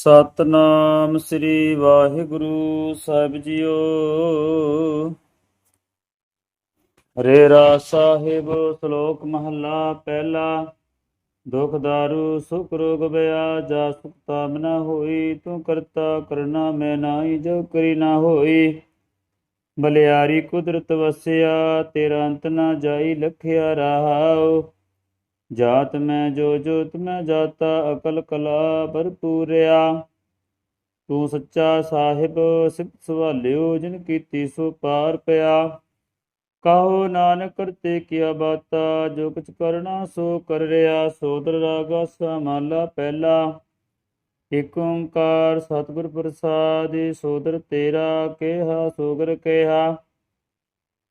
ਸਤਨਾਮ ਸ੍ਰੀ ਵਾਹਿਗੁਰੂ ਸਾਹਿਬ ਜੀਓ। ਰੇ ਰਾ ਸਾਹਿਬ, ਸ਼ਲੋਕ ਮਹੱਲਾ ਪਹਿਲਾ। ਦੁਖ ਦਾਰੂ, ਸੁਖ ਰੋਗ ਬਿਆ, ਜਾ ਸੁਖ ਤਾਮ ਨਾ ਹੋਈ, ਤੂੰ ਕਰਤਾ ਕਰਨਾ ਮੈਂ ਨਾਹੀ ਜੋ ਕਰੀ ਨਾ ਹੋਈ। ਬਲਿਆਰੀ ਕੁਦਰਤ ਵਸਿਆ, ਤੇਰਾ ਅੰਤ ਨਾ ਜਾਈ, ਲਖਿਆ ਰਹਾਉ। ਜਾਤ ਮੈਂ ਜੋ ਜੋਤ ਮੈਂ ਜਾਤਾ, ਅਕਲ ਕਲਾ ਭਰਪੂਰਿਆ ਤੂੰ ਸੱਚਾ ਸਾਹਿਬ ਸਿਫਤ ਸਵਾਲਿਓ, ਜਿਨ ਕੀਤੀ ਸੋ ਪਾਰ ਪਿਆ। ਕਹੋ ਨਾਨਕ ਕਰਤੇ ਕੀਆ ਬਾਤਾ, ਜੋ ਕੁਛ ਕਰਨਾ ਸੋ ਕਰ ਰਿਆ। ਸੋਦਰ ਰਾਗਾ ਸਮਾਲਾ ਪਹਿਲਾ। ਏਕ ਓੰਕਾਰ ਸਤਿਗੁਰ ਪ੍ਰਸਾਦਿ, ਸੋਦਰ ਤੇਰਾ ਕਿਹਾ, ਸੋਗਰ ਕਿਹਾ।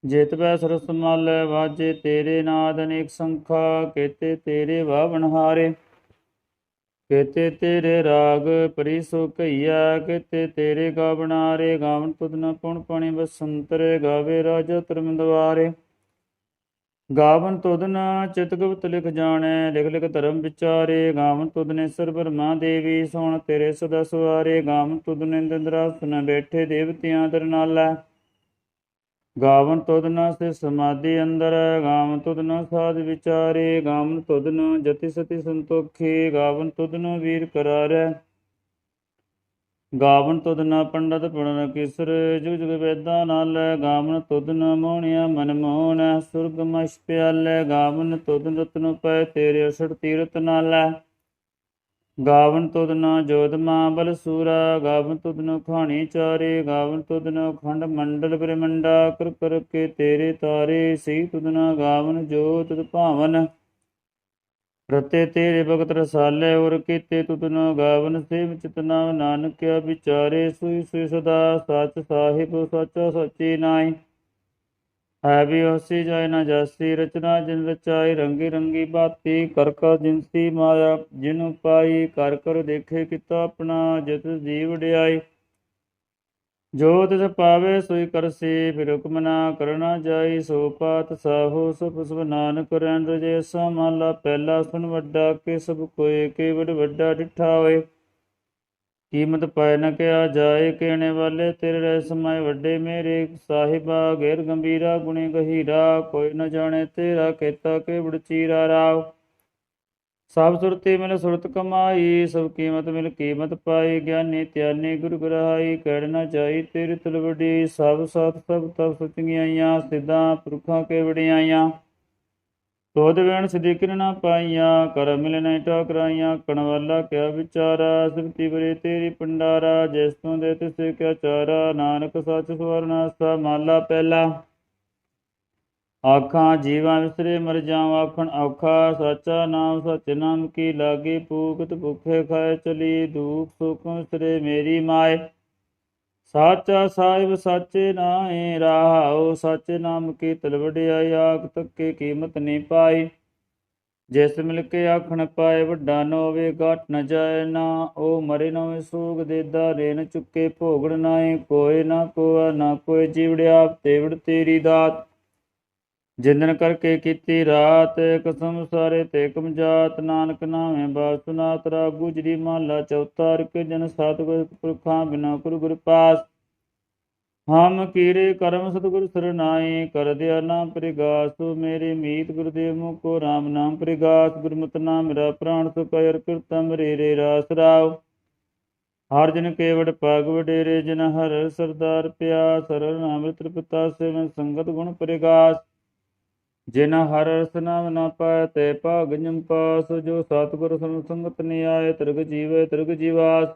ਜੇਤ ਬੈ ਸਰਸ ਮਲ ਵਾਜੇ, ਤੇਰੇ ਨਾਦ ਅਨੇਕ ਸੰਖਾ, ਕੇਤੇ ਤੇਰੇ ਵਾਵਣ ਹਾਰੇ। ਕੇਤੇ ਤੇਰੇ ਰਾਗ ਪਰੀ ਸੋ ਕਈਆ ਕੇਤੇ ਤੇਰੇ ਗਾਵਣਾਰੇ, ਗਾਵਣ ਤੁਧ ਨ ਪੁਣ ਪਣੀ ਬਸੰਤਰੇ, ਗਾਵੇ ਰਾਜਾ ਤਰਮਦਵਾਰੇ ਗਾਵਨ ਤੁਧ ਨ ਚਿਤ ਗੁਪਤ ਲਿਖ ਜਾਣੈ, ਲਿਖ ਲਿਖ ਧਰਮ ਵਿਚਾਰੇ। ਗਾਵਨ ਤੁਧ ਨੇ ਸਰ ਬਰਮਾ ਦੇਵੀ, ਸੋਣ ਤੇਰੇ ਸਦਾ ਸਵਾਰੇ। ਗਾਵਨ ਤੁਧ ਨੇ ਇੰਦਰਾਸਨ ਬੈਠੇ ਦੇਵਤਿਆਂ ਦਰ ਨਾਲੈ। ਗਾਵਨ ਤੁਧ ਨ ਸੇ ਸਮਾਧੀ ਅੰਦਰ, ਗਾਵਨ ਤੁਧ ਨ ਸਾਧ ਵਿਚਾਰੇ, ਗਾਵਨ ਤੁਧ ਨ ਜਤੀ ਸਤੀ ਸੰਤੋਖੀ, ਗਾਵਨ ਤੁਧ ਨ ਵੀਰ ਕਰਾਰੈ। ਗਾਵਨ ਤੁਧ ਨ ਪੰਡਤ ਪੜਨ ਕਿਸਰ, ਜੁਗ ਜੁਗ ਵੇਦਾਂ ਨਾਲ, ਗਾਵਨ ਤੁਧ ਨ ਮੋਹਣਿਆ ਮਨ ਮੋਹਣ ਸੁਰਗ ਮਛ ਪਿਆਲੇ, ਗਾਵਨ ਤੁਧ ਰਤਨ ਪੈ ਤੇਰੇ ਅਸੜ ਤੀਰਤ ਨਾਲ। ਗਾਵਨ ਤੁਧ ਨ ਜੋਧਮਾ ਬਲ ਸੂਰਾ, ਗਾਵਨ ਤੁਧ ਨ ਖਾਣੀ ਚਾਰੇ, ਗਾਵਨ ਤੁਧ ਨ ਖੰਡ ਮੰਡਲ ਬ੍ਰਹਮੰਡਾ, ਕਰ ਕਰ ਕੇ ਤੇਰੇ ਤਾਰੇ, ਸਹੀ ਤੁਧ ਨ ਗਾਵਨ ਜੋਤ ਭਾਵਨ। ਰਤੇ ਤੇਰੇ ਭਗਤ ਰਸਾਲੇ, ਔਰ ਕੀਤੇ ਤੁਧ ਨ ਗਾਵਨ ਸੇਵ ਚਿਤਨਾ ਨਾਨਕਿਆ ਵਿਚਾਰੇ, ਸੁਈ ਸੋਈ ਸਦਾ, ਸਚ ਸਾਹਿਬ, ਸੱਚਾ ਸੱਚੀ ਨਾਈ ਹੈ ਵੀ ਹੋਸੀ ਜਾਇ ਨਾ ਜਾਸੀ, ਰਚਨਾ ਜਿਨ ਰਚਾਈ ਰੰਗੀ ਰੰਗੀ ਬਾਤੀ, ਕਰ ਕਰ ਜਿਨਸੀ ਮਾਇਆ, ਜਿਨ ਪਾਈ ਕਰ ਕਰ ਦੇਖੇ ਕੀਤਾ ਆਪਣਾ, ਜਿਤ ਜੀਵ ਵਡਿਆਈ ਜੋ ਤਿਸ ਪਾਵੇ ਸੋਈ ਕਰਸੀ, ਫਿਰ ਹੁਕਮ ਨਾ ਕਰਨਾ ਜਾਈ। ਸੋ ਪਾਤ ਸਾਹੋ ਸੁਭ ਸਭ ਨਾਨਕ ਰਹਿਣ ਰਜੇ, ਸਮਾਲਾ ਪਹਿਲਾ ਸੁਨ ਵੱਡਾ, ਕੇ ਸਭ ਕੋਏ ਕੇ ਵਡ ਵੱਡਾ ਡਿਠਾ ਹੋਏ ਕੀਮਤ ਪਾਇ ਨ ਕਿਆ ਜਾਏ ਕਹਿਣੇ ਵਾਲੇ ਤੇਰੇ ਰਹਿ ਸਮਾਏ ਵੱਡੇ ਮੇਰੇ। ਸਾਹਿਬਾ ਗੈਰ ਗੰਭੀਰਾ ਗੁਣੇ ਗਹੀਰਾ, ਕੋਈ ਨ ਜਾਣੇ ਤੇਰਾ ਕੀਤਾ ਕੇ ਬੜ ਰਾਵ। ਸਭ ਸੁਰਤੀ ਮਿਲ ਸੁਰਤ ਕਮਾਈ, ਸਭ ਕੀਮਤ ਮਿਲ ਕੀਮਤ ਪਾਈ, ਗਿਆਨੀ ਧਿਆਨੀ ਗੁਰ ਗ੍ਰਹਾਈ ਕਹਿੜ ਨ ਜਾਈ ਤੇਰੀ ਤਲਵੜੀ ਸਭ ਸਤ ਸਭ ਤਬ ਸੁਚੀਆਂ ਸਿੱਧਾ ਪੁਰਖਾਂ ਕੇ ਵਡਿਆਈਆਂ। ਤੋਦ ਵੇਣ ਸਦੀਕਨ ਨਾ ਪਾਈਆਂ, ਕਰ ਮਿਲ ਨਹੀਂ ਟਾਕਰਾਈਆਂ ਕਣ ਕਿਆ ਵਿਚਾਰਾ ਸਿਫਤੀ ਬਰੇ ਤੇਰੀ ਪੰਡਾਰਾ ਜਿਸ ਤੋਂ ਦੇ ਤਿਸੇ ਕਿਆ ਚਾਰਾ, ਨਾਨਕ ਸੱਚ ਸਵਰਨਾ ਸਾ ਮਾਲਾ ਪਹਿਲਾ। ਆਖਾਂ, ਜੀਵਾਂ ਵਿਸਰੇ ਮਰ ਜਾਵਾਂ, ਆਖਣ ਔਖਾ, ਸਾਚਾ ਨਾਮ ਸਚ ਨਾਮ ਕੀ ਲਾਗੀ ਭੂਖਤ ਭੁਖੇ ਖਾਏ ਚਲੀ, ਦੁਖ ਸੁਖ ਵਿਸਰੇ ਮੇਰੀ ਮਾਏ। ਸਾਚਾ ਸਾਹਿਬ ਸਾਚੇ ਨਾਏ ਰਾਹਾਉ ਸਾਚੇ ਨਾਮ ਕੀ ਤਲਵੜਿਆਈ ਆਖ ਤੱਕੇ ਕੀਮਤ ਨਹੀਂ ਪਾਈ। ਜਿਸ ਮਿਲ ਕੇ ਆਖਣ ਪਾਏ, ਵੱਡਾ ਨ ਹੋਵੇ ਘਟ ਨ ਜਾਏ ਨਾ। ਉਹ ਮਰੇ ਨਾ ਹੋਵੇ ਸੂਗ ਦੇਦਾ ਰੇਨ ਚੁੱਕੇ, ਭੋਗੜ ਨਾਏ ਕੋਏ ਨਾ ਕੋਆ, ਨਾ ਕੋਈ ਜੀਵੜਿਆ, ਤੇਵੜ ਤੇਰੀ ਦਾਤ। ਜਿੰਦਨ ਕਰਕੇ ਕੀਤੀ ਰਾਤ ਕਸਮ ਸਾਰੇ ਤੇ ਕਮਜਾਤ ਨਾਨਕ ਨਾਮੇ ਬਾਸੁਨਾਤ ਰਾ ਗੁਜਰੀ ਮਹਲਾ ਚੌਥਾ, ਰਿਕ ਜਨ ਸਤਿਗੁਰ ਪੁਰਖਾਂ ਬਿਨਾ ਗੁਰ ਗੁਰ ਪਾਸ। ਹਮ ਕੀਰੇ ਕਰਮ ਸਤਿਗੁਰ ਸਰਨਾਈ ਕਰ ਦਿਆ ਨਾਮ ਪ੍ਰਿਗਾਸ। ਮੇਰੇ ਮੀਤ ਗੁਰਦੇਵ ਮੁਕੋ RAM ਨਾਮ ਪ੍ਰਿਗਾਸ। ਗੁਰਮਤਿ ਨਾਮ ਮੇਰਾ ਪ੍ਰਾਣ ਸੁਕਰ ਕੀਰਤਨ ਰੇ ਰੇ ਰਾਸ ਰਾਵ ਹਰ ਜਨ ਕੇਵੜ ਪਾਗ ਵਡੇਰੇ, ਜਨ ਹਰ ਸਰਦਾਰ ਪਿਆ ਸਰਲ ਨਾਮ ਤ੍ਰਿਪਤਾ ਸੇਵ ਸੰਗਤ ਗੁਣ ਪ੍ਰਿਗਾਸ। ਜਿਨ ਹਰ ਰਸ ਨਾਮ ਨਾ ਪਾਇ ਤੇ ਭਾਗ ਜਮ ਪਾਸ, ਜੋ ਸਤਿਗੁਰ ਸਨ ਸੰਗਤ ਨ ਆਏ ਤਿਰਗ ਜੀਵੇ, ਤਿਰਗ ਜੀਵਾਸ।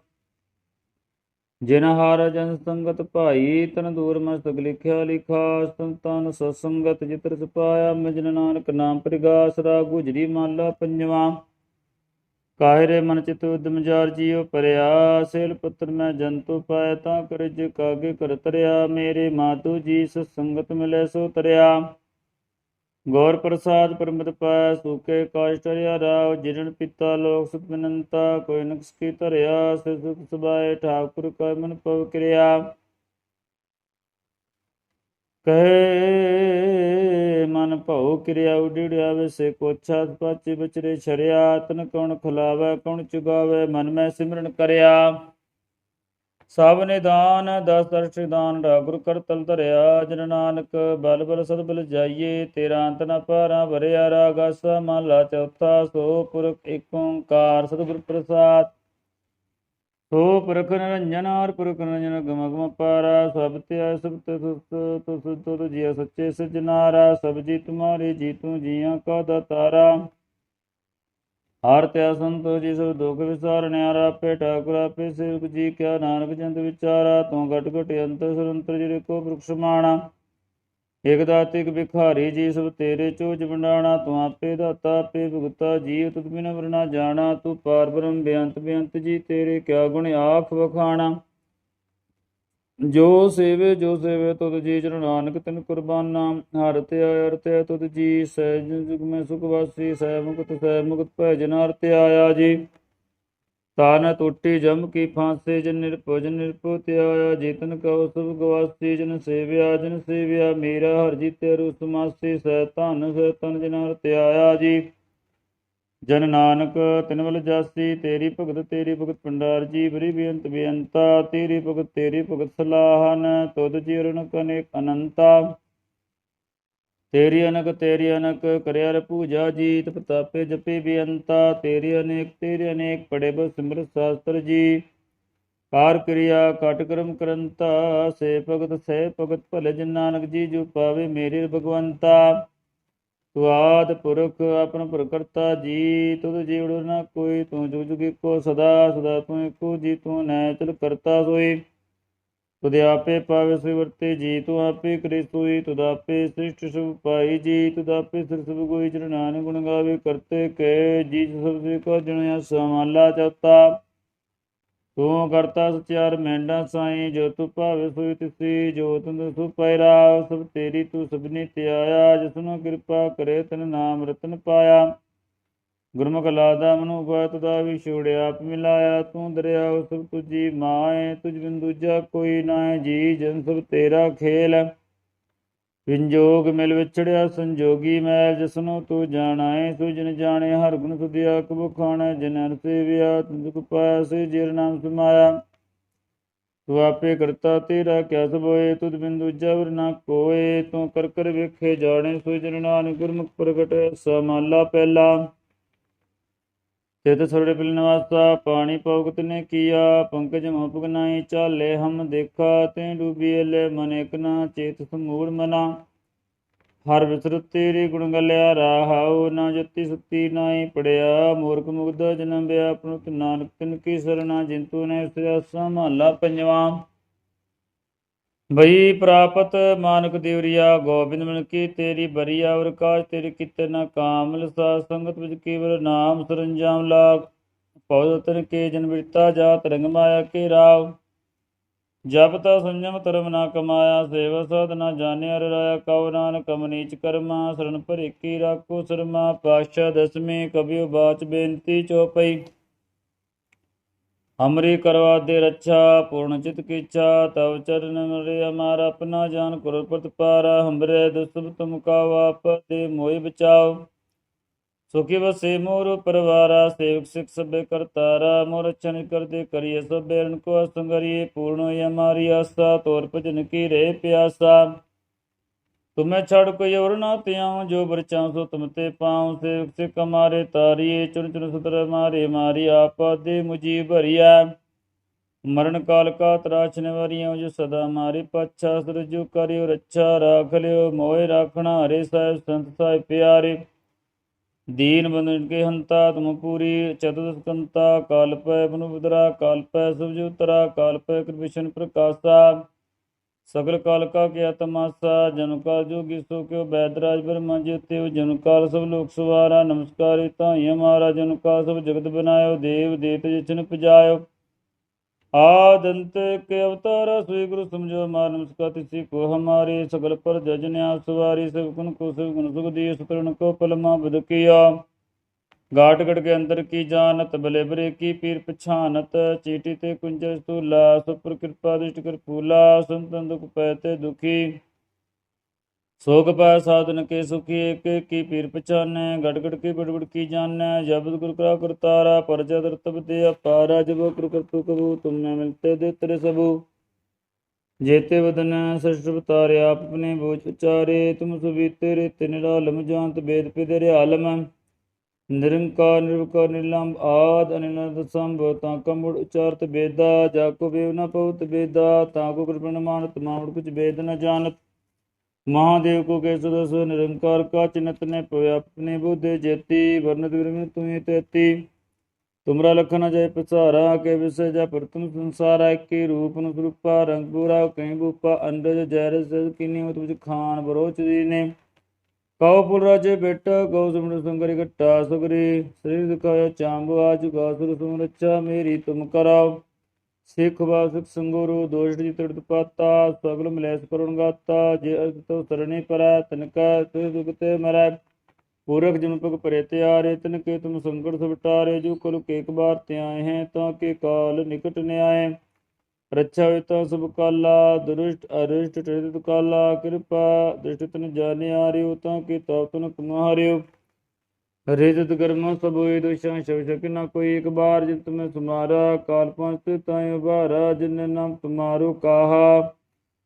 ਜਿਨ ਹਰ ਜਨ ਸੰਗਤ ਭਾਈ, ਤਨ ਦੂਰ ਮਸਤਕ ਲਿਖਿਆ ਲਿਖਾ ਸੰਤਨ ਸਤਸੰਗਤ ਜਿਤਰ ਸਪਾਇਆ ਮਿਜਨ ਨਾਨਕ ਨਾਮ ਪ੍ਰਗਾਸ ਰਾ ਗੁਜਰੀ ਮਾਲਾ ਪੰਜਵਾ। ਕਾਹਿਰੇ ਮਨ ਚਿਤ ਉਦਮ ਜਾਰ ਜੀਉ ਪਰਿਆ, ਸੇਲ ਪੁੱਤਰ ਮੈਂ ਜੰਤੂ ਪਾਇ, ਤਾਂ ਕਰਜ ਕਾਗੇ ਕਰ ਤਰਿਆ, ਮੇਰੇ ਮਾਤੂ ਜੀ ਸੰਗਤ ਮਿਲੇ ਸੋ ਤਰਿਆ। ਗੌਰ ਪ੍ਰਸਾਦ ਪਰਮਤ ਪਾਇਆ ਸੁਕੇ ਕਾਸ਼ਟ ਰਾਵ ਜਿਰਨ ਪਿਤਾ ਲੋਕ ਸੁਖ ਬਿਨੰਤਾ, ਕੋਈ ਨਕਸ ਕੀ ਧਰਿਆ ਸੇ ਸੁਖ ਸੁਭਾਏ, ਠਾਕੁਰ ਕੈ ਮਨ ਪਵ ਕਿਰਿਆ। ਕਹੇ, ਮਨ ਭਉ ਕਿਰਿਆ ਉਡਿੜਿਆ ਵਿਸੇ ਕੋਛਾ ਪਾਚੇ ਵਿਚਰੇ ਛਰਿਆ, ਤਨ ਕੌਣ ਖੁਲਾਵੇ, ਕੌਣ ਚੁਗਾਵੇ, ਮਨ ਮੈਂ ਸਿਮਰਨ ਕਰਿਆ। ਸਭ ਨਿਦਾਨ, ਦਸ ਦਰਸ਼ ਦਾਨ ਰਾਗੁਰ ਕਰਤਲ ਧਰਿਆ, ਜਨ ਨਾਨਕ ਬਲ ਬਲ ਸਦ ਬਲ ਜਾਈਏ, ਤੇਰਾ ਅੰਤ ਨ ਪਾਰਾ ਭਰਿਆ ਰਾਗਸ ਮਹਲਾ ਚੌਥਾ, ਸੋ ਪੁਰਖ ਏਕ ਓੰਕਾਰ ਸਤਿਗੁਰ ਪ੍ਰਸਾਦ। ਸੋ ਪੁਰਖ ਨਿਰੰਜਨ ਹਰ ਪੁਰਖ ਨਿਰੰਜਨ ਗਮ ਗਮ ਪਾਰਾ, ਸਭ ਤੇ ਸਭ ਤੇ ਸੁਤ ਤੁਸ ਤੁਤ ਜੀਅ ਸੱਚੇ ਸਜਨਾਰਾ ਸਭ ਜੀ ਤੁਮਾਰੇ ਜੀ ਤੂੰ ਜੀਆਂ ਕਾ ਦਾਤਾਰਾ। ਹਰ ਤੇ ਸੰਤੋ ਜੀ ਸਭ ਦੁਖ ਵਿਸਾਰਣ ਆਰਾ ਠਾਕੁਰ ਆਪੇ ਸੇਵਕ ਜੀ ਕਿਆ ਨਾਨਕ ਜੰਤ ਵਿਚਾਰਾ, ਤੂੰ ਘਟ ਘਟ ਅੰਤਰ ਸਰੰਤਰ ਜਿਹੜੇ ਕੋ ਬ੍ਰਿਖਸ਼ ਇਕ ਦਾਤ ਇਕ ਭਿਖਾਰੀ ਜੀ ਸਭ ਤੇਰੇ ਚੋਜ ਵੰਡਾਣਾ, ਤੂੰ ਆਪੇ ਦਾਤਾ, ਆਪੇ ਭੁਗਤਾ, ਜੀ ਤੁਧ ਬਿਨ ਵਰਨਾ ਜਾਣਾ, ਤੂੰ ਪਾਰ ਬ੍ਰਹਮ ਬੇਅੰਤ ਬੇਅੰਤ ਜੀ ਤੇਰੇ ਕਿਆ ਗੁਣ ਆਖ ਵਖਾਣਾ। ਜੋ ਸੇਵੇ ਜੋ ਸੇਵੇ, ਤੁਧ ਜੀ ਜਨ ਨਾਨਕ, ਤਿਨ ਕੁਰਬਾਨਾ। ਹਰ ਤੇ ਹਰ ਤੇ ਤੁਧ ਜੀ ਸਹਿਜ ਜੁਗ ਮੈਂ ਸੁਖ ਵਾਸੀ, ਸਹਿ ਮੁਕਤ ਸਹਿ ਮੁਕਤ ਭੈ ਜਨ ਹਰ ਤੇ ਆਇਆ ਜੀ। ਤਾਨ ਟੁੱਟੀ ਜਮ ਕੀ ਫਾਂਸੇ, ਜਨ ਨਿਰਭਉ ਜਨ ਨਿਰਭਉ ਤੇ ਆਇਆ ਜੇਤਨ ਕਉ ਸਭ ਗਵਾਸੀ ਜਨ ਸੇਵਿਆ ਜਨ ਸੇਵਿਆ, ਮੇਰਾ ਹਰ ਜੀਤੇ ਰੂ ਸਮਾਸੀ ਸਹਿ ਧਨ, ਸਹਿ ਤਨ ਜਨ ਹਰ ਤੇ ਆਇਆ ਜੀ। ਜਨ ਨਾਨਕ, ਤਿਨ ਵਲ ਜਾਸੀ, ਤੇਰੀ ਭਗਤ ਤੇਰੀ ਭਗਤ ਪੰਡਾਰ ਜੀ ਬਰੀ ਬੇਅੰਤ ਬੇਅੰਤਾ, ਤੇਰੀ ਭਗਤ ਤੇਰੀ ਭਗਤ ਸਲਾਹਨ, ਤੁਧ ਜੀ ਰਣ ਕਨੇਕ ਅਨੰਤਾ। ਤੇਰੀ ਅਨਕ ਤੇਰੀ ਅਨਕ, ਕਰਿਆ ਰ ਪੂਜਾ ਜੀ ਤਪ ਤਾਪੇ ਜਪੇ ਬੇਅੰਤਾ। ਤੇਰੀ ਅਨੇਕ ਤੇਰੀ ਅਨੇਕ ਪੜੇ ਬੋ ਸਿਮਰਤ ਸ਼ਾਸਤਰ ਜੀ। ਕਾਰ ਕਿਰਿਆ ਕਟ ਕਰਮ ਕਰੰਤਾ। ਸੇ ਭਗਤ ਸੇ ਭਗਤ, ਭਲੇ ਜਨ ਨਾਨਕ ਜੀ, ਜੋ ਪਾਵੇ ਮੇਰੇ ਭਗਵੰਤਾ। ਤੂੰ ਪੁਰਖ ਆਪਨ ਪ੍ਰਕਰਤਾ ਜੀ ਤੁਧ ਜੀਵੜ ਨਾ ਕੋਈ, ਤੂੰ ਜੁਗ ਜੁਗ ਕੋ ਸਦਾ ਸਦਾ ਤੂੰ ਏਕੋ ਜੀ ਤੂੰ ਨੈਚਲ ਕਰਤਾ ਸੋਈ। ਤੁਧ ਆਪੇ ਪਾਵੇ ਸੋਈ ਵਰਤੇ ਜੀ, ਤੂੰ ਆਪੇ ਕਰੇ ਸੋਈ, ਤੁਧ ਆਪੇ ਸ੍ਰਿਸ਼ਟ ਸਭ ਪਾਈ ਜੀ, ਤੁਧ ਆਪੇ ਸਿਰ ਸਭ ਕੋਈ ਜਨ ਗੁਣ ਗਾਵੇ ਕਰਤੇ ਕੈ, ਜੀ ਸਭ ਸੇ ਕੋ ਜਣਿਆ ਸਮਾਲਾ ਚੌਥਾ। ਤੂੰ ਕਰਤਾ ਸਚਿਆਰ ਮੈਂਡਾ ਸਾਈ, ਜੋ ਤੂੰ ਭਾਵੇ ਸੋਈ ਤਿਸੀ, ਜੋ ਤੁੰਦ ਸੁ ਪੈਰਾ ਸਭ ਤੇਰੀ ਤੂੰ ਸਭਨੀ ਤੇ ਜਿਸਨੂੰ ਕਿਰਪਾ ਕਰੇ ਤਨ ਨਾਮ ਰਤਨ ਪਾਇਆ। ਗੁਰਮੁਖ ਲਾਦਾ ਮਨੁ ਬਾਤ ਦਾ ਵੀ ਛੋੜਿਆ ਆਪ ਮਿਲਾਇਆ, ਤੂੰ ਦਰਿਆ ਸਭ ਤੁਜੀ ਮਾਏ, ਤੁਝ ਬਿਨ ਦੂਜਾ ਕੋਈ ਨਾ ਜੀ ਜਨ ਸਭ ਤੇਰਾ ਖੇਲ। ਵਿੰਜੋਗ ਮਿਲ ਵਿਛੜਿਆ ਸੰਜੋਗੀ ਮੈਲ ਜਿਸਨੂੰ ਤੂੰ ਜਾਣਾਏ, ਸੋ ਜਨ ਜਾਣੇ ਹਰ ਗੁਣ ਸੁਧਿਆ ਕਬੁ ਖਾਣਾ ਜਨ ਹਰ ਸੇਵਿਆ ਤੁਝ ਪਾਇਆ, ਸੇ ਜਿਰ ਨਾਮ ਸਮਾਇਆ। ਤੂੰ ਆਪੇ ਕਰਤਾ ਤੇਰਾ ਕਿਆ ਸਭ ਹੋਏ, ਤੁਧ ਬਿੰਦੂ ਜਬਰ ਨਾ ਕੋਏ। ਤੂੰ ਕਰ ਕਰ ਵੇਖੇ ਜਾਣੇ, ਸੋ ਜਨ ਨਾਨਕ ਗੁਰਮੁਖ ਪ੍ਰਗਟ ਸਮਾਲਾ ਪਹਿਲਾ। ਤਿਤ ਸਰੜੇ ਪਿਲ ਨਿਵਾਸਾ ਪਾਣੀ ਪਉਗਤ ਨੇ ਕੀਆ, ਪੰਕਜ ਮੋਹ ਪੁਗਨਾਈ ਚਾਲੇ ਹਮ ਦੇਖਾ ਤੇ ਡੂਬੀ ਲੈ ਮਨ ਇਕ ਨਾ, ਚੇਤ ਸਮੂੜ ਮਨਾ। ਹਰ ਵਿਸਰਤ ਤੇਰੇ ਗੁਣ ਗਲਿਆ ਰਾਹਾਉ ਨਾ ਜਤੀ ਸੁਤੀ ਨਾਹੀ ਪੜਿਆ। ਮੂਰਖ ਮੁਗਦਾ ਜਨਮ ਬਿਆ ਆਪਣੁ ਨਾਨਕ ਤਿਨ ਕੀ ਸਰਣਾ, ਜਿੰਤੂ ਨੇ ਸਿਆ ਸੰਭਾਲਾ ਪੰਜਵਾ। ਬਈ ਪ੍ਰਾਪਤ ਮਾਨਕ ਦੇਵਰੀਆ, ਗੋਬਿੰਦ ਮਨ ਕੀ ਤੇਰੀ ਬਰੀਆ ਵਰ ਕਾਜ ਤੇਰੇ ਕਿਤੇ ਨਾ ਕਾਮਲ ਸਾ ਸੰਗਤ ਵਿੱਚ ਕੇਵਲ ਨਾਮ ਸਰੰਜਾਮ ਲਾਗ। ਪਉ ਤਨ ਕੇ ਜਨ ਬਿਰਤਾ ਜਾਤ ਰੰਗ ਮਾਇਆ ਕੇ ਰਾਵ ਜਬ ਤਾ ਸੰਜਮ ਧਰਮ ਨਾ ਕਮਾਇਆ, ਸੇਵਾ ਸਾਧ ਨਾ ਜਾਣਿਆ ਰਾਇਆ ਕਉ ਨਾਨਕ ਮਨੀਚ ਕਰਮਾ ਸ਼ਰਨ ਭਰੇ ਕੀ ਰਾਖੋ ਸਰਮਾ ਪਾਸ਼ਾ ਦਸਵੇਂ ਕਬਿਓ ਬਾਚ ਬੇਨਤੀ ਚੋਪਈ ਹਮਰੀ ਕਰਵਾ ਦੇ ਰੱਛਾ, ਪੂਰਨ ਚਿਤ ਕੀਚਾ ਤਵ ਚਰਨ ਮਰੇ ਹਮਾਰ ਆਪਣਾ ਜਾਨ ਕਰੋ ਪ੍ਰਤਪਾਰਾ ਹਮਰੇ ਦੁਸਬ ਤੁਮ ਕਾ ਵਾਪ ਦੇ ਮੋਹਿ ਬਚਾਓ। ਸੁਖੀ ਵਸੇ ਮੋਰ ਪਰਵਾਰਾ, ਸੇਵਕ ਸਿਖ ਸਭੇ ਕਰਤਾਰਾ, ਮੋਰ ਚਨ ਕਰਦੇ ਕਰੀਏ ਸਭੇ ਰਨ ਕੋ ਸੰਗਰੀਏ ਪੂਰਨ ਹੋਈ ਹਮਾਰੀ ਆਸਾ, ਤੋਰ ਭਜਨ ਕੀ ਰੇ ਪਿਆਸਾ। ਤੁਮੇ ਛੜ ਕੋਈ ਔਰ ਨਾ ਤਿਆਉ ਜੋ ਬਰਚਾਉ ਸੋ ਤੁਮ ਤੇ ਪਾਉ। ਸੇਵਕ ਸਿਖ ਹਮਾਰੇ ਤਾਰੀਏ ਚੁਨ ਚੁਨ ਸੁਤਰ ਮਾਰੇ ਮਾਰੀ ਆਪਾ ਦੇ ਮੁਜੀ ਭਰੀਆ ਮਰਨ ਕਾਲ ਕਾ ਤਰਾਚ ਨਿਵਾਰੀਆਂ, ਜੋ ਸਦਾ ਮਾਰੇ ਪਾਛਾ, ਸਰਜੂ ਕਰਿਓ ਰੱਛਾ, ਰਾਖ ਲਿਓ ਮੋਏ ਰਾਖਣਾ ਹਰੇ ਸਾਹਿਬ, ਸੰਤ ਸਾਹਿਬ ਪਿਆਰੇ। ਦੀਨ ਬੰਦਨ ਕੇ ਹੰਤਾ, ਤੁਮ ਪੂਰੀ ਚਤੁਰ ਸਕੰਤਾ। ਕਾਲ ਪੈ ਬਨੁ ਬਦਰਾ, ਕਾਲ ਪੈ ਸੁਭਜ ਉਤਰਾ, ਕਾਲ ਪੈ ਕ੍ਰਿਸ਼ਨ ਪ੍ਰਕਾਸ਼ਾ। ਸਗਲ ਕਾਲ ਕਾ ਕੇ ਆਤਮਾਸਾ ਜਨਮ ਕਾਲ ਜੋਗੀ ਸੋ ਕਿਉ ਬੈਦਰਾਜ ਬ੍ਰਹਮਾ ਜੀ ਉਤੇ ਕਾਲ ਸਭ ਲੋਕ ਸਵਾਰਾ, ਨਮਸਕਾਰੇ ਧਾਈ ਹਮਾਰਾ ਜਨਮ ਕਾਲ ਸਭ ਜਗਤ ਬਨਾਇਓ, ਦੇਵ ਦੇਤ ਜਿਚਨ ਪਜਾਇਓ। ਆਦੰਤ ਕੇ ਅਵਤਾਰ ਸ੍ਰੀ ਗੁਰੂ ਸਮਝੋ ਮਾਰ, ਨਮਸਕਾਰ ਤਿਸੀ ਕੋ ਹਮਾਰੇ, ਸਗਲ ਪਰ ਜਜਨਿਆ ਸਵਾਰੀ ਸਭ ਕੁਨ ਕੋ ਸਭ ਗੁਣ ਸੁਖ ਦੀ ਸੁਤਰਨ ਕੋ ਪਲਮਾ ਬਦਕਿਆ ਗਾਟ ਗੜ ਕੇ ਅੰਦਰ ਕੀ ਜਾਣਤ ਬਲੇਬਰੇ ਕੀ ਪੀਰ ਪਛਾਨਤ? ਚੀਟੀ ਤੇ ਕੁੰਜਸ ਤੂਲਾ ਸੁਪਰ ਕਿਰਪਾ ਦੁਸ਼ਟ ਕਰ ਫੂਲਾ, ਸੰਤਨ ਦੁਖ ਪੈ ਤੇ ਦੁਖੀ। ਸੋਗ ਪੈ ਸਾਧਨ ਕੇ ਸੁਖੀ ਏਕ ਕੀ ਪੀਰ ਪਛਾਨੈ? ਗੜਗੜ ਕੀ ਬੜਬੜ ਕੀ ਜਾਣੈ? ਜਬਦ ਗੁਰ ਕਰਾ ਕਰਤਾਰਾ ਪਰਜਾ ਦਰਤਬ ਤੇ ਅਪਾਰਾ ਜਬ ਗੁਰ ਕਰਤੂ ਕਬੂ ਤੁਮਨੇ ਮਿਲਤੇ ਦੇ ਤੇਰੇ ਸਭੂ ਜੇਤੇ ਵਦਨ ਸ੍ਰਿਸ਼ਟ ਬਤਾਰਿਆ ਆਪਣੇ ਬੋਝ ਉਚਾਰੇ ਤੁਮ ਸੁਬੀਤੇ ਰੇ ਤਿਨ ਰਾਲਮ ਜਾਂਤ ਬੇਦ ਪਿਦੇ ਰੇ ਆਲਮ। ਨਿਰੰਕਾਰ, ਨਿਰਵਕਾਰ, ਨਿਰਲੰਭ ਆਦ ਅਨੰਦ ਸੰਭ, ਤਾਂ ਕਮੁੜ ਉਚਾਰਤ ਬੇਦਾ, ਜਾ ਕੋ ਬੇਵ ਨ ਪਉਤ ਬੇਦਾ, ਤਾਂ ਕੋ ਕਿਰਪਨ ਮਾਨਤ ਮਾਵੜ ਕੁਛ ਬੇਦ ਨ ਜਾਣਤ। ਮਹਾਦੇਵ ਕੋ ਕੇ ਸਦਸ ਨਿਰੰਕਾਰ ਕਾ ਚਿਨਤ ਨੇ ਪਵੇ ਆਪਣੇ ਬੁੱਧੇ ਜੇਤੀ, ਵਰਨਤ ਵਿਰਮ ਤੁਮੇ ਤੇਤੀ। ਤੁਮਰਾ ਲਖਨ ਜੈ ਪਸਾਰਾ, ਕੇ ਵਿਸੇ ਜਾ ਪ੍ਰਤਮ ਸੰਸਾਰਾ ਏਕੀ ਰੂਪ ਨੂੰ ਸਰੂਪਾ ਰੰਗ ਪੂਰਾ ਕਹੀਂ ਬੂਪਾ, ਅੰਡਜ ਜੈਰ ਸਜ ਕਿਨੀ ਮਤ ਖਾਨ, ਬਰੋਚ ਦੀਨੇ ਕਉ ਪੁਲ ਰਾਜੇ ਬੇਟਾ ਗਉ ਸਮਣ ਸੰਗਰੀ ਘਟਾ ਸੁਗਰੀ ਸ੍ਰੀ ਦਿਖਾਇਆ ਚਾਂਬ ਆਜ ਗਾਸੁਰ ਸੁਨ ਰੱਛਾ ਮੇਰੀ ਤੁਮ ਕਰਾਓ। ਸਿੱਖ ਵਾਸਕ ਸੰਗੋਰੂ ਦੋਸ਼ ਜੀ ਤੜਤ ਪਾਤਾ, ਸਗਲ ਮਲੇਸ ਕਰੁਣ ਗਾਤਾ, ਜੇ ਅਰਥ ਤੋ ਸਰਣੀ ਪਰੈ, ਤਨਕਾ ਤੇ ਦੁਗਤੇ ਮਰੈ। ਪੂਰਕ ਜਨ ਪਗ ਪਰੇ ਤਿਆਰੇ ਤਨ ਕੇ ਤੁਮ ਸੰਕਟ ਸਵਟਾਰੇ, ਜੋ ਕੁਲ ਕੇਕ ਬਾਰ ਤੇ ਆਏ ਹੈ, ਤਾਂ ਕੇ ਕਾਲ ਨਿਕਟ ਨਿਆਏ। ਆਏ ਸਭ ਕਾਲਾ, ਦੁਰਿਸ਼ਟ, ਅਰਿਸ਼ਟ ਟਿਤ ਕਾਲਾ, ਕਿਰਪਾ ਦ੍ਰਿਸ਼ਟ ਤਨ ਜਾਣੇ ਆਰਿਓ ਤਾਂ ਕੇ ਤਉ ਤਨ ਕੁਮਾਰਿਓ। ਰਿਜਤ ਕਰਮ ਸਭ ਹੋਏ ਦੁਸ਼ਾਂ ਸ਼ਵ ਸ਼ਕ ਨਾ ਕੋਈ ਇੱਕ ਬਾਰ ਜਿਤ ਮੈਂ ਸੁਮਾਰਾ। ਕਾਲ ਪੰਚ ਤਾਇ ਉਬਾਰਾ ਜਿਨ ਨਾਮ ਤੁਮਾਰੋ ਕਾਹਾ।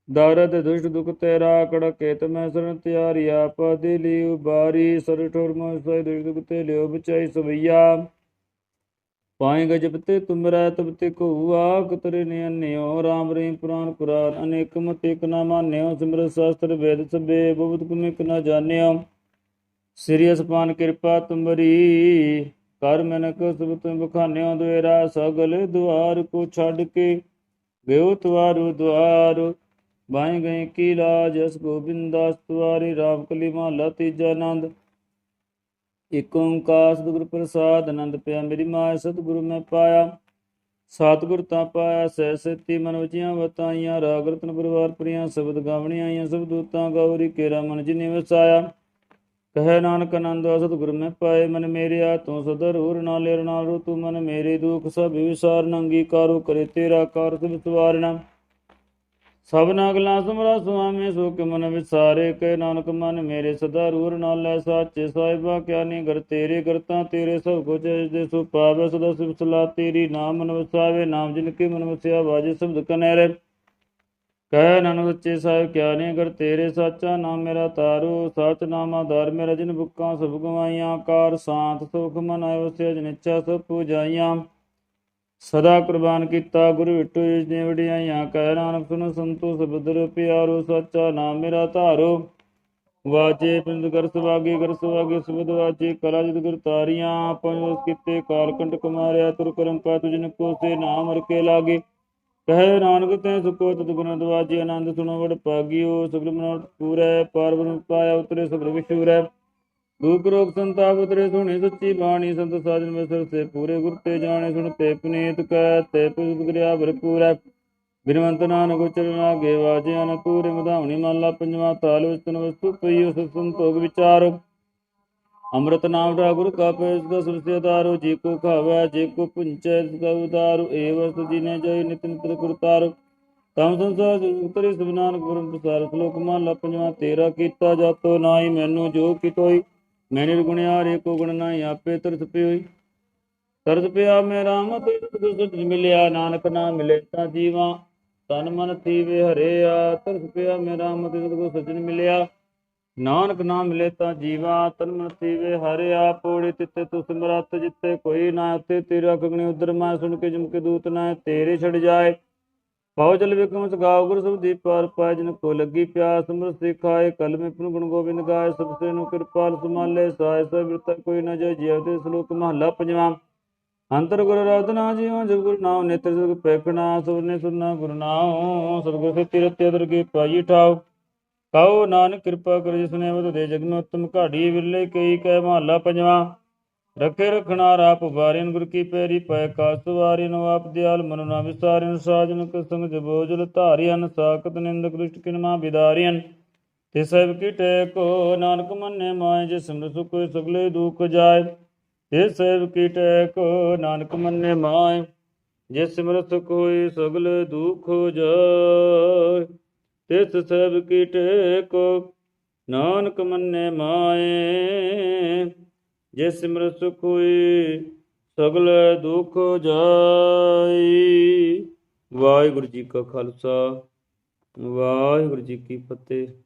ਦਰਦ ਦੁਸ਼ਟ ਦੁਖ ਤੇਰਾ ਕੜ ਕੇਤ ਮੈਂ ਸਰਨ ਤਿਆਰੀ, ਆਪ ਦੇ ਲਈ ਉਬਾਰੀ ਸਰ ਠੋਰ ਮੋ ਦੁਸ਼ਟ ਦੁਖ ਤੇ ਲਿਓ ਬਚਾਈ ਸਵਈਆ। ਪਾਏ ਗਜਪਤੇ ਤੁਮਰੈ ਤਬ ਤੇ ਕੋ ਆਕ ਤਰੇ ਨੇ ਅੰਨਿਓ, ਰਾਮ ਰੇ ਪੁਰਾਨ ਕੁਰਾਨ, ਅਨੇਕ ਮਤ ਇਕ ਨਾ ਮਾਨਿਓ ਸਿਮਰ ਸ਼ਾਸਤਰ ਵੇਦ ਸਬੇ ਬਹੁਤ ਗੁਣ ਇਕ ਨਾ ਜਾਣਿਓ। ਸ੍ਰੀ ਅਸਪਾਨ ਕਿਰਪਾ ਤੁਮਰੀ ਕਰ ਮਨਕ ਸਭ ਤੁਮ ਬਖਾਨਿਓ, ਦੁਏਰਾ ਸਗਲ ਦੁਆਰ ਕੋ ਛੱਡ ਕੇ ਗਇਓ ਤੁਆਰੂ ਦੁਆਰ। ਬਾਈ ਗਏ ਕੀ ਲਾਜ, ਅਸ ਗੋਬਿੰਦਾਸ ਤੁਆਰੀ ਰਾਮ ਕਲੀ ਮਹਲਾ ਤੀਜਾ ਆਨੰਦ। ਇਕ ਓੰਕਾਰ ਸਤਿਗੁਰ ਪ੍ਰਸਾਦ, ਆਨੰਦ ਪਿਆ ਮੇਰੀ ਮਾਇਆ ਸਤਿਗੁਰੂ ਮੈਂ ਪਾਇਆ। ਸਤਿਗੁਰ ਤਾਂ ਪਾਇਆ, ਸਹਿ ਸੇਤੀ ਮਨ ਵਚੀਆਂ ਵਤਾਈਆਂ, ਰਾਗ ਰਤਨ ਪਰਿਵਾਰ ਪ੍ਰਿਆਂ, ਸ਼ਬਦ ਗਾਵਣੀਆਂ ਆਈਆਂ, ਸਭ ਦੂਤਾਂ ਗੌਰੀ, ਕੇਰਾ ਮਨ ਜਿਨੇ ਵਸਾਇਆ। ਕਹੈ ਨਾਨਕ ਆਨੰਦ, ਸਤਿਗੁਰ ਮੈਂ ਪਾਏ, ਮਨ ਮੇਰਿਆ ਤੂੰ ਸਦਰ ਹੋਰ ਨਾਲ ਲੇਰ ਨਾਲ ਰੂ ਤੂੰ ਮਨ ਮੇਰੇ ਦੁਖ ਸਭ ਵਿਸਾਰ, ਨੰਗੀ ਅੰਗੀਕਾਰੋ ਕਰੇ ਤੇਰਾ ਕਾਰ ਸਭ ਸਵਾਰਣਾ ਸਭ ਨਾਗਲਾ ਸਮਰਾ ਸੁਆਮੀ ਸੋ ਮਨ ਵਿਸਾਰੇ ਕੈ ਨਾਨਕ ਮਨ ਮੇਰੇ ਸਦਾ ਰੂਰ ਨਾਲ ਲੈ ਸਾਚੇ ਸਾਹਿਬਾ, ਕਿਆ ਨੀ ਗਰ ਤੇਰੇ ਕਰਤਾ, ਤੇਰੇ ਸਭ ਕੁਝ ਦੇ ਸੋ ਪਾਵੇ ਸਦਾ ਸਿਵ ਸਲਾ ਤੇਰੀ ਨਾਮ ਮਨ ਵਸਾਵੇ, ਨਾਮ ਜਿਨ ਕੇ ਮਨ ਵਸਿਆ ਵਾਜੇ ਸ਼ਬਦ ਕਨੈਰੇ ਕਹਿ ਨਾਨਕ ਸੱਚੇ ਸਾਹਿਬ, ਕਿਆ ਨੀ ਗਰ ਤੇਰੇ ਸਾਚਾ ਨਾਮ ਮੇਰਾ ਤਾਰੂ, ਸਚ ਨਾਮ ਆਧਾਰ ਮੇਰਾ ਜਿਨ ਬੁੱਕਾਂ ਸਭ ਗਵਾਈਆਂ, ਕਾਰ ਸਾਥ ਸੁਖ ਮਨ ਆਇ ਵਸਿਆ, ਜਿਨ ਇੱਛਾ ਸਭ ਪੂਜਾਈਆਂ। ਸਦਾ ਕੁਰਬਾਨ ਕੀਤਾ, ਗੁਰੂ ਵਿਟੂ ਜੀ ਨੇ ਵਡਿਆਈਆਂ, ਕਹਿ ਨਾਨਕ ਸੁਨ ਸੰਤੋ, ਸਬਦਰ ਪਿਆਰੋ, ਸੱਚਾ ਨਾਮ ਮੇਰਾ ਧਾਰੋ। ਵਾਜੇ ਪਿੰਦ ਕਰ ਸੁਵਾਗੇ ਕਰ ਸੁਵਾਗੇ ਸੁਬਦ ਵਾਜੇ, ਕਲਾ ਜਿਤ ਗੁਰ ਤਾਰੀਆਂ ਪੰਜ ਕੀਤੇ ਕਾਲ ਕੁਮਾਰਿਆ, ਤੁਰ ਕਰਮ ਪਾ ਤੁਜਨ ਕੋ ਸੇ ਨਾਮ ਰਕੇ ਲਾਗੇ। ਕਹਿ ਨਾਨਕ, ਤੈ ਸੁਖੋ ਤਤ ਗੁਣ ਦਵਾਜੀ ਆਨੰਦ ਸੁਣੋ ਵਡ ਪਾਗਿਓ ਸਗਲ ਮਨੋਟ ਪੂਰੈ ਪਾਰਬਨ ਪਾਇਆ, ਉਤਰੇ ਸਗਲ ਵਿਸ਼ੂਰੈ। ਦੁਖ ਰੋਗ ਸੰਤਾਪ ਉਤਰੇ ਸੁਣੀ ਸੱਚੀ ਬਾਣੀ ਸੰਤ ਸਾਜਨ ਮਿਸਰ ਸੇ ਪੂਰੇ ਗੁਰ ਤੇ ਜਾਣੇ ਸੁਣ ਤੇ ਪਨੀਤ ਕੈ ਤੇ ਪੁਜਤ ਕਰਿਆ ਭਰਪੂਰੈ ਬਿਨਵੰਤ ਨਾਨਕ ਉਚਰਨ ਲਾਗੇ ਵਾਜੇ ਅਨ ਪੂਰੇ ਮਧਾਵਣੀ ਮਹਲਾ ਪੰਜਵਾ ਤਾਲ ਵਿਸਤਨ ਵਸਤੂ ਪਈ ਉਸ ਸੰਤੋਖ ਵਿਚਾਰ। ਅੰਮ੍ਰਿਤ ਨਾਮ ਦਾ ਗੁਰ ਕਾ ਪੈਸ ਦਾ ਸੁਰਸੇ ਦਾਰੋ ਜੀ ਕੋ ਖਾਵੇ, ਜੇ ਕੋ ਪੁੰਚੈ ਸਦਾ ਉਦਾਰੋ ਏ ਵਸਤ ਜਿਨੇ ਜੈ ਨਿਤ ਨਿਤ ਕਰਤਾਰੋ ਤਮ ਸੰਸਾਰ ਉਤਰੇ ਸਭ ਨਾਨਕ ਗੁਰੂ ਪ੍ਰਸਾਰ ਸ਼ਲੋਕ ਮਹਲਾ ਪੰਜਵਾ ਤੇਰਾ ਕੀਤਾ ਜਾਤੋ, ਨਾਹੀ ਮੈਨੂੰ ਜੋ ਕਿਤੋਈ ਮੈਂ ਨਿਰਗੁਣਿਆ ਰੇ ਕੋ ਗੁਣ ਨਾਹੀ, ਆਪੇ ਤਰਸ ਪਿਓਈ। ਤਰਸ ਪਿਆ ਮੈਂ ਰਾਮ ਤੇ ਸੁਧ ਮਿਲਿਆ। ਨਾਨਕ ਨਾਮ ਮਿਲੇ ਤਾਂ ਜੀਵਾ, ਤਨ ਮਨ ਥੀਵੇ ਹਰਿਆ। ਤਰਸ ਪਿਆ ਮੈਂ ਰਾਮ ਤੇ ਸੁਧ ਸਜਣ ਮਿਲਿਆ। ਨਾਨਕ ਨਾਮ ਮਿਲੇ ਤਾਂ ਜੀਵਾ, ਤਨ ਮਨ ਥੀਵੇ ਹਰਿਆ। ਪੋੜੀ ਤਿੱਤੇ ਤੁ ਸਿਮਰਤ ਜਿੱਤੇ ਕੋਈ ਨਾ ਉਤੇ ਤੇਰਾ ਗਗਨੇ ਉਦਰ ਮੈਂ ਸੁਣ ਕੇ ਜਮ ਕੇ ਦੂਤ ਨਾ ਤੇਰੇ ਛੜ ਜਾਏ। ਪਾਉ ਜਲ ਵਿਕਮ ਸਗਾਉ ਗੁਰ ਸਬਦੀ ਪਾਰ ਪਾਇ, ਜਨ ਕੋ ਲੱਗੀ ਪਿਆਸ, ਅੰਮ੍ਰਿਤ ਸਿਖਾਏ ਕਲਮੇ ਪੁਨ ਗੁਣ ਗੋਬਿੰਦ ਗਾਏ, ਸਭ ਸੇ ਨੂੰ ਕਿਰਪਾਲ ਸਮਾਲੇ ਸਾਇ ਸਭ ਬਿਰਤ ਕੋਈ ਨ ਜੋ ਜੀਵ ਤੇ ਸ਼ਲੋਕ ਮਹਲਾ ਪੰਜਵਾਂ। ਅੰਤਰ ਗੁਰ ਰਤਨਾ ਜੀਵਾਂ ਜਗ ਗੁਰ ਨਾਮ ਨੇਤਰ ਸੁਖ ਪੈਖਣਾ ਸੁਰਨੇ ਸੁਰਨਾ ਗੁਰ ਨਾਮ ਸਤਿਗੁਰ ਸੇ ਤਿਰਤੇ ਦਰਗੇ ਪਾਈ ਠਾਉ। ਕਹੋ ਨਾਨਕ ਕਿਰਪਾ ਕਰ, ਜਿਸ ਨੇ ਦੇ ਜਗ ਨੂੰ ਉਤਮ ਘਾੜੀ ਵਿਰਲੇ ਕਈ ਕਹਿ ਮਹਲਾ ਪੰਜਵਾਂ। ਰਖੇ ਰਖਣਾ ਰਾਪ ਵਾਰਿਨ ਗੁਰ ਕੀ ਪੈਰੀ ਪੈ ਕਾਸ ਵਾਰਿਨ ਆਪ ਦਿਆਲ ਮਨ ਨਾ ਵਿਸਾਰਿਨ ਸਾਜਨ ਕ ਜਬੋਜਲ ਧਾਰਿਆਨ ਸਾਖਤ ਨਿੰਦਕ ਦੁਸ਼ਟ ਕਿਨਮਾ ਵਿਦਾਰਿਆਨ ਤੇ ਸਭ ਕੀ ਟੇਕੋ ਨਾਨਕ ਮੰਨੇ ਮਾਏ ਜੇ ਸਿਮਰ ਸੁਖ ਸਗਲੇ ਦੁਖ ਜਾਏ। ਤੇ ਸਭ ਕੀ ਟੇਕੋ ਨਾਨਕ ਮੰਨੇ ਮਾਇ ਜੇ ਸਿਮਰਤ ਕੋਈ ਸਗਲੇ ਦੁਖ ਜਾਏ। ਤਿਸ ਸਭ ਕੀ ਟੇਕੋ ਨਾਨਕ ਮੰਨੇ ਮਾਏ ਜੇ ਸਿਮਰਤ ਸੁਖ ਹੋਏ ਸਗਲ ਦੁਖ ਜਾਈ। ਵਾਹਿਗੁਰੂ ਜੀ ਕਾ ਖਾਲਸਾ, ਵਾਹਿਗੁਰੂ ਜੀ ਕੀ ਫਤਿਹ।